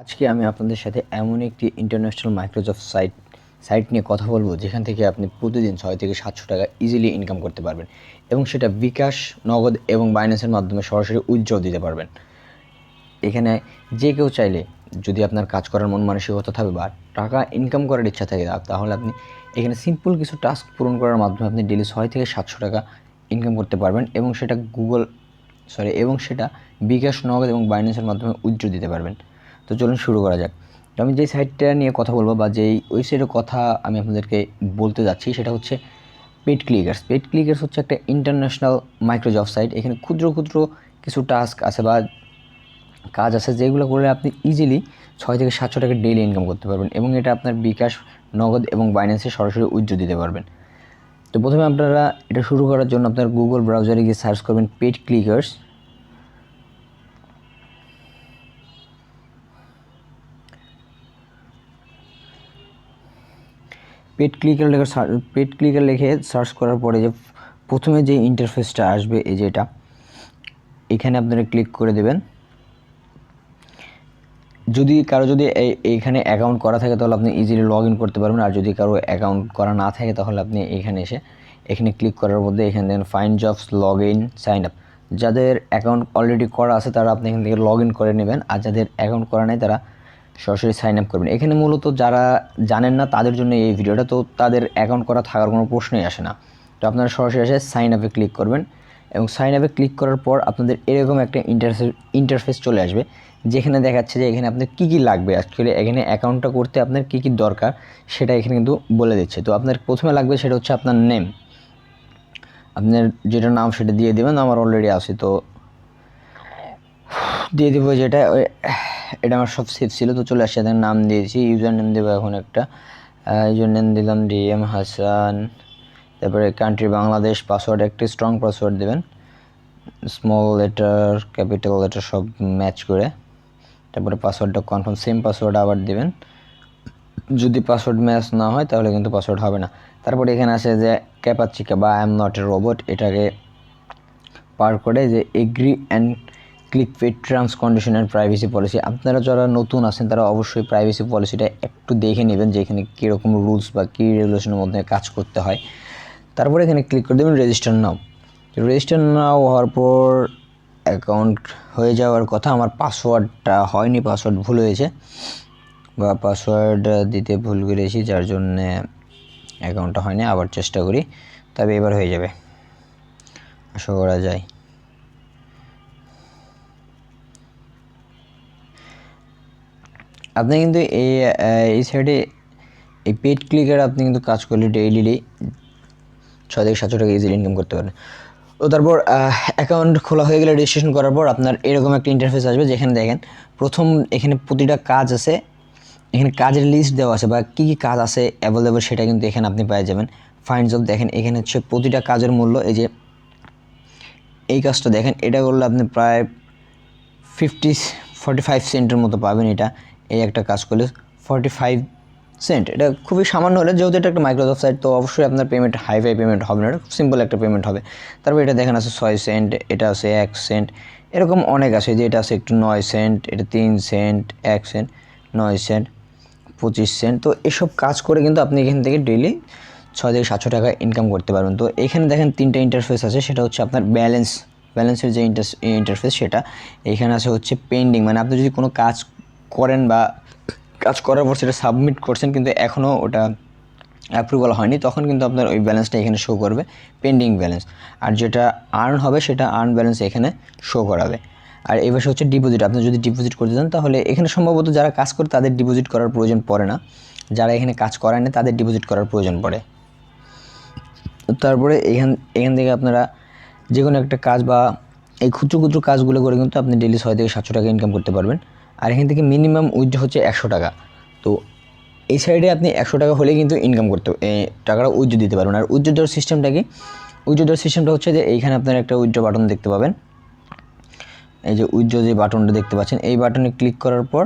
আজকে আমি আপনাদের সাথে এমন একটি ইন্টারন্যাশনাল মাইক্রোসফট সাইট সাইট নিয়ে কথা বলব, যেখান থেকে আপনি প্রতিদিন ছয় থেকে সাতশো টাকা ইজিলি ইনকাম করতে পারবেন এবং সেটা বিকাশ, নগদ এবং বাইন্যান্সের মাধ্যমে সরাসরি উজ্জ্বল দিতে পারবেন। এখানে যে কেউ চাইলে যদি আপনার কাজ করার মন মানসিকতা থাকে বা টাকা ইনকাম করার ইচ্ছা থাকে তাহলে আপনি এখানে সিম্পল কিছু টাস্ক পূরণ করার মাধ্যমে আপনি ডেলি ছয় থেকে সাতশো টাকা ইনকাম করতে পারবেন এবং সেটা গুগল সরি এবং সেটা বিকাশ, নগদ এবং বাইন্যান্সের মাধ্যমে উজ্জ্বল দিতে পারবেন। তো চলুন শুরু করা যাক। আমি যেই সাইটটা নিয়ে কথা বলব বা যেই ওয়েবসাইটের কথা আমি আপনাদেরকে বলতে যাচ্ছি, সেটা হচ্ছে পেড ক্লিকার্স পেড ক্লিকার্স হচ্ছে একটা ইন্টারন্যাশনাল মাইক্রোজব সাইট এখানে ক্ষুদ্র ক্ষুদ্র কিছু টাস্ক আছে বা কাজ আছে, যেগুলো করলে আপনি ইজিলি ছয় থেকে সাতশো টাকা ডেইলি ইনকাম করতে পারবেন এবং এটা আপনার বিকাশ, নগদ এবং বাইন্যান্সে সরাসরি উজ্জ্বল দিতে পারবেন। তো প্রথমে আপনারা এটা শুরু করার জন্য আপনার গুগল ব্রাউজারে গিয়ে সার্চ করবেন পেড ক্লিকার্স পেড ক্লিকার লেখা পেড ক্লিকার লিখে সার্চ করার পরে যে প্রথমে যে ইন্টারফেসটা আসবে, এই যে এটা, এখানে আপনারা ক্লিক করে দেবেন। যদি কারও যদি এই- এইখানে অ্যাকাউন্ট করা থাকে, তাহলে আপনি ইজিলি লগ ইন করতে পারবেন। আর যদি কারও অ্যাকাউন্ট করা না থাকে, তাহলে আপনি এখানে এসে, এখানে ক্লিক করার মধ্যে এখানে দেখেন fine jobs log in sign up যাদের অ্যাকাউন্ট অলরেডি করা আছে, তারা আপনি এখান থেকে লগ ইন করে নেবেন। আর যাদের অ্যাকাউন্ট করা নেই, তারা সরাসরি সাইন আপ করবেন। এখানে মূলত যারা জানেন না, তাদের জন্য এই ভিডিওটা, তো তাদের অ্যাকাউন্ট করা থাকার কোনো প্রশ্নই আসে না। তো আপনারা সরাসরি এসে সাইন আপে ক্লিক করবেন এবং সাইন আপে ক্লিক করার পর আপনাদের এরকম একটা ইন্টারফেস ইন্টারফেস চলে আসবে, যেখানে দেখাচ্ছে যে এখানে আপনার কী কী লাগবে। অ্যাকচুয়ালি এখানে অ্যাকাউন্টটা করতে আপনার কী কী দরকার, সেটা এখানে কিন্তু বলে দিচ্ছে। তো আপনার প্রথমে লাগবে সেটা হচ্ছে আপনার নেম আপনার যেটা নাম সেটা দিয়ে দেবেন, আমার অলরেডি আছে, তো দিয়ে দেবো যেটা এটা আমার সব সেফ ছিল, তো চলে আসছে নাম দিয়েছি ইউজার নেম দেবো এখন একটা। ইউজার নেম দিলাম ডিএম হাসান তারপরে কান্ট্রি বাংলাদেশ পাসওয়ার্ড একটি স্ট্রং পাসওয়ার্ড দেবেন। স্মল লেটার ক্যাপিটাল লেটার সব ম্যাচ করে। তারপরে পাসওয়ার্ডটা কনফার্ম সেম পাসওয়ার্ড আবার দেবেন। যদি পাসওয়ার্ড ম্যাচ না হয়, তাহলে কিন্তু পাসওয়ার্ড হবে না। তারপরে এখানে আছে যে ক্যাপাচিকা বা I am not a robot এটাকে পার করে যে agree and click fit terms condition and privacy policy. আপনারা যারা নতুন আছেন, তারা অবশ্যই প্রাইভেসি পলিসিটা একটু দেখে নেবেন যে এখানে কীরকম রুলস বা কী রেগুলেশনের মধ্যে কাজ করতে হয়। তারপরে এখানে ক্লিক করে দেবেন রেজিস্টার নাও। রেজিস্টার নাও হওয়ার পর অ্যাকাউন্ট হয়ে যাওয়ার কথা, আমার পাসওয়ার্ডটা হয়নি, পাসওয়ার্ড ভুল হয়েছে বা পাসওয়ার্ড দিতে ভুল করেছি, যার জন্যে অ্যাকাউন্টটা হয়নি, আবার চেষ্টা করি, তবে এবার হয়ে যাবে। আশা করা যায়। আপনি কিন্তু এই এই সাইডে এই পেড ক্লিকার আপনি কিন্তু কাজ করলে ডেইলি ছয় থেকে সাতশো টাকা ইজিলি ইনকাম করতে পারেন তো তারপর অ্যাকাউন্ট খোলা হয়ে গেলে রেজিস্ট্রেশন করার পর আপনার এরকম একটা ইন্টারফেস আসবে যেখানে দেখেন প্রথম এখানে প্রতিটা কাজ আছে, এখানে কাজের লিস্ট দেওয়া আছে বা কী কী কাজ আছে অ্যাভেলেবল সেটা কিন্তু এখানে আপনি পেয়ে যাবেন। ফাইন জব দেখেন, এখানে হচ্ছে প্রতিটা কাজের মূল্য, এই যে এই কাজটা দেখেন, এটা করলে আপনি প্রায় ফিফটি ফর্টি ফাইভ সেন্টের মতো পাবেন এটা। এই একটা কাজ করলে ফর্টি ফাইভ সেন্ট এটা খুবই সামান্য হলে, যেহেতু এটা একটা মাইক্রোসফট সাইট তো অবশ্যই আপনার পেমেন্ট হাই ফাই পেমেন্ট হবে না। এটা সিম্পল একটা পেমেন্ট হবে। তারপর এটা দেখেন আছে ছয় সেন্ট এটা আছে এক সেন্ট এরকম অনেক আছে যে এটা আছে একটু নয় সেন্ট এটা তিন সেন্ট এক সেন্ট নয় সেন্ট পঁচিশ সেন্ট তো এসব কাজ করে কিন্তু আপনি এখান থেকে ডেইলি ছয় থেকে সাতশো টাকা ইনকাম করতে পারবেন। তো এখানে দেখেন তিনটা ইন্টারফেস আছে, সেটা হচ্ছে আপনার ব্যালেন্স ব্যালেন্সের যে ইন্টারফেস সেটা। এখানে আছে হচ্ছে পেন্ডিং মানে আপনি যদি কোনো কাজ করেন বা কাজ করার পর সেটা সাবমিট করছেন, কিন্তু এখনও ওটা অ্যাপ্রুভাল হয়নি, তখন কিন্তু আপনার ওই ব্যালেন্সটা এখানে শো করবে পেন্ডিং ব্যালেন্স আর যেটা আর্ন হবে, সেটা আর্ন ব্যালেন্স এখানে শো করাবে। আর এই হচ্ছে ডিপোজিট আপনি যদি ডিপোজিট করতে চান, তাহলে এখানে সম্ভবত যারা কাজ করে, তাদের ডিপোজিট করার প্রয়োজন পড়ে না। যারা এখানে কাজ করেন না, তাদের ডিপোজিট করার প্রয়োজন পড়ে। তারপরে এখান এখান থেকে আপনারা যে কোনো একটা কাজ বা এই ক্ষুদ্র ক্ষুদ্র কাজগুলো করে কিন্তু আপনি ডেলি ছয় থেকে সাতশো টাকা ইনকাম করতে পারবেন। আর এখান থেকে মিনিমাম উইথ হচ্ছে একশো টাকা। তো এই সাইডে আপনি একশো টাকা হলেই কিন্তু ইনকাম করতে টাকাটা উইথ দিতে পারবেন। আর উইথ দেওয়ার সিস্টেমটা কি? উইথ দেওয়ার সিস্টেমটা হচ্ছে যে এইখানে আপনার একটা উইথ বাটন দেখতে পাবেন। এই যে উইথ যে বাটনটা দেখতে পাচ্ছেন, এই বাটনে ক্লিক করার পর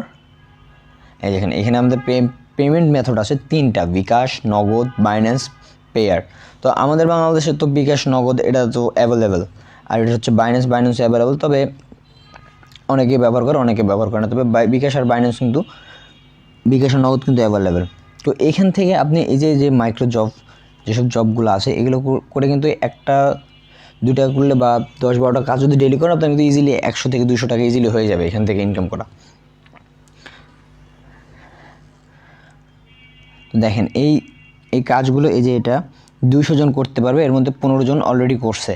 এই দেখেন, এখানে আমাদের পে পেমেন্ট মেথড আছে তিনটা, বিকাশ, নগদ বাইন্যান্স পেয়ার তো আমাদের বাংলাদেশে তো বিকাশ, নগদ, এটা তো অ্যাভেলেবেল আর এটা হচ্ছে বাইন্যান্স বাইন্যান্স অ্যাভেলেবেল তবে অনেকে ব্যবহার করে, অনেকে ব্যবহার করে না। তবে বিকাশ আর বাইন্যান্স কিন্তু বিকাশ আর নগদ কিন্তু অ্যাভেলেবেল তো এইখান থেকে আপনি এই যে যে মাইক্রো জব যেসব জবগুলো আছে, এগুলো করে কিন্তু একটা দুটা করলে বা দশ বারোটা কাজ যদি ডেলি করেন, আপনার কিন্তু ইজিলি একশো থেকে দুশো টাকা ইজিলি হয়ে যাবে এখান থেকে ইনকাম করা। তো দেখেন, এই এই কাজগুলো এই যে এটা দুইশো জন করতে পারবে, এর মধ্যে পনেরো জন অলরেডি করছে।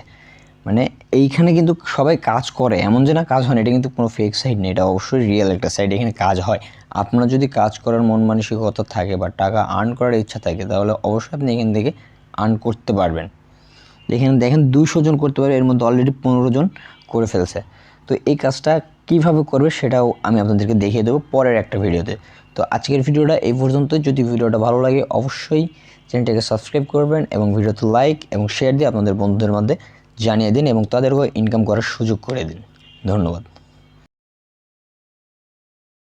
মানে এইখানে কিন্তু সবাই কাজ করে, এমন যে না কাজ হয় না এটা কিন্তু কোনো ফেক সাইড নেই, এটা অবশ্যই রিয়েল একটা সাইট এখানে কাজ হয়। আপনার যদি কাজ করার মন মানসিকতা থাকে বা টাকা আর্ন করার ইচ্ছা থাকে, তাহলে অবশ্যই আপনি এখান থেকে আর্ন করতে পারবেন। এখানে দেখেন দুশো জন করতে পারবে এর মধ্যে অলরেডি পনেরো জন করে ফেলছে। তো এই কাজটা কীভাবে করবে সেটাও আমি আপনাদেরকে দেখিয়ে দেবো পরের একটা ভিডিওতে। তো আজকের ভিডিওটা এই পর্যন্ত যদি ভিডিওটা ভালো লাগে, অবশ্যই চ্যানেলটাকে সাবস্ক্রাইব করবেন এবং ভিডিওতে লাইক এবং শেয়ার দিয়ে আপনাদের বন্ধুদের মধ্যে জানিয়ে দিন এবং তাদেরকেও ইনকাম করার সুযোগ করে দিন। ধন্যবাদ।